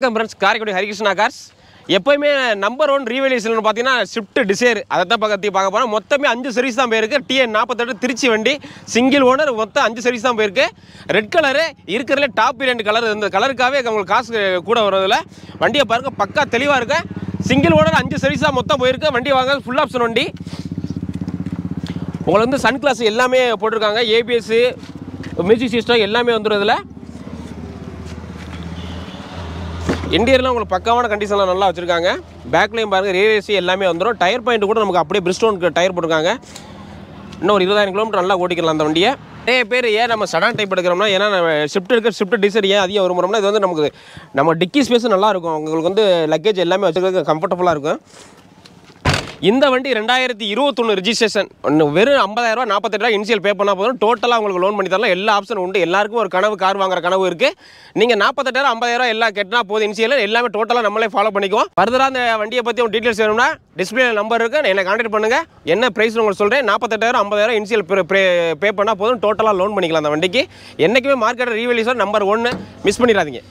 வணக்கம் friends Karaikudi Harikrishna cars எப்போயுமே number one revaluation பார்த்தீங்கன்னா ஷிஃப்ட் டிசைர் அதை தான் பக்கத்து பார்க்க போகிறோம் மொத்தமே அஞ்சு சர்வீஸ் தான் போயிருக்கு. டிஎன் நாற்பத்தெட்டு திருச்சி வண்டி சிங்கிள் ஓனர் மொத்தம் அஞ்சு சர்வீஸ் தான் போயிருக்கு. ரெட் கலரு இருக்கிறதுல டாப் ரெண்டு கலர் இந்த கலருக்காகவே உங்களுக்கு காசு கூட வர்றதில்ல. வண்டியை பாருங்க பக்கா தெளிவாக இருக்கு. சிங்கிள் ஓனர் அஞ்சு சர்வீஸ் தான் மொத்தம் போயிருக்கு. வண்டி வாங்க ஃபுல் ஆப்ஷன் வண்டி. உங்களுக்கு வந்து சன் கிளாஸ் எல்லாமே போட்டிருக்காங்க. ஏபிஎஸ்ஸு மியூசிக் சிஸ்டம் எல்லாமே வந்துடுறதில்ல இன்டீரியர்லாம் உங்களுக்கு பக்காவான கண்டிஷனில் நல்லா வச்சுருக்காங்க. பேக்லேயும் பாருங்கள் ரேசி எல்லாமே வந்துடும் டயர் பாயிண்ட் கூட நமக்கு அப்படியே பிரிஸ்டோன் டயர் போட்டிருக்காங்க. இன்னும் ஒரு இருபதாயிரம் கிலோமீட்டர் நல்லா ஓட்டிக்கலாம் அந்த வண்டியை. நிறைய பேர் ஏன் நம்ம சடான் டைப் எடுக்கிறோம்னா ஏன்னா நம்ம ஷிஃப்ட் எடுக்க ஷிஃப்ட் டீசர் ஏன் அதிகம் விரும்புகிறோம்னா இது வந்து நமக்கு நம்ம டிக்கி ஸ்பேஸும் நல்லாயிருக்கும் உங்களுக்கு வந்து லக்கேஜ் எல்லாமே வச்சுக்கிறதுக்கு கம்ஃபர்டபுளாக இருக்கும். இந்த வண்டி ரெண்டாயிரத்தி இருபத்தொன்று ரிஜிஸ்ட்ரேஷன் ஒன்று வெறும் ஐம்பதாயிரரூவா நாற்பத்தெட்டு ரூபா இனிஷியல் பே பண்ணால் போதும். டோட்டலாக உங்களுக்கு லோன் பண்ணி தரலாம். எல்லா ஆப்ஷனும் உண்டு. எல்லாருக்கும் ஒரு கனவு கார் வாங்குற கனவு இருக்குது நீங்கள் நாற்பத்தெட்டாயிரம் ஐம்பதாயிரம் எல்லாம் கெட்டினா போதும். இனிஷியல் எல்லாமே டோட்டலாக நம்மளே ஃபாலோ பண்ணிக்குவோம். ஃபர்தராக அந்த வண்டியை பற்றி உங்கள் டீட்டெயில்ஸ் வேணும்னா டிஸ்பிளே நம்பர் இருக்குது என்னை கான்டாக்ட் பண்ணுங்கள் என்ன ப்ரைஸ் உங்களுக்கு சொல்கிறேன் நாற்பத்தெட்டாயிரம் ஐம்பதாயிரம் இனிஷியல் பே பண்ணால் போதும். டோட்டலாக லோன் பண்ணிக்கலாம் அந்த வண்டிக்கு. என்றைக்குமே மார்க்கெட் ரீவெலியூஷன் நம்பர் ஒன்று மிஸ் பண்ணிடாதீங்க.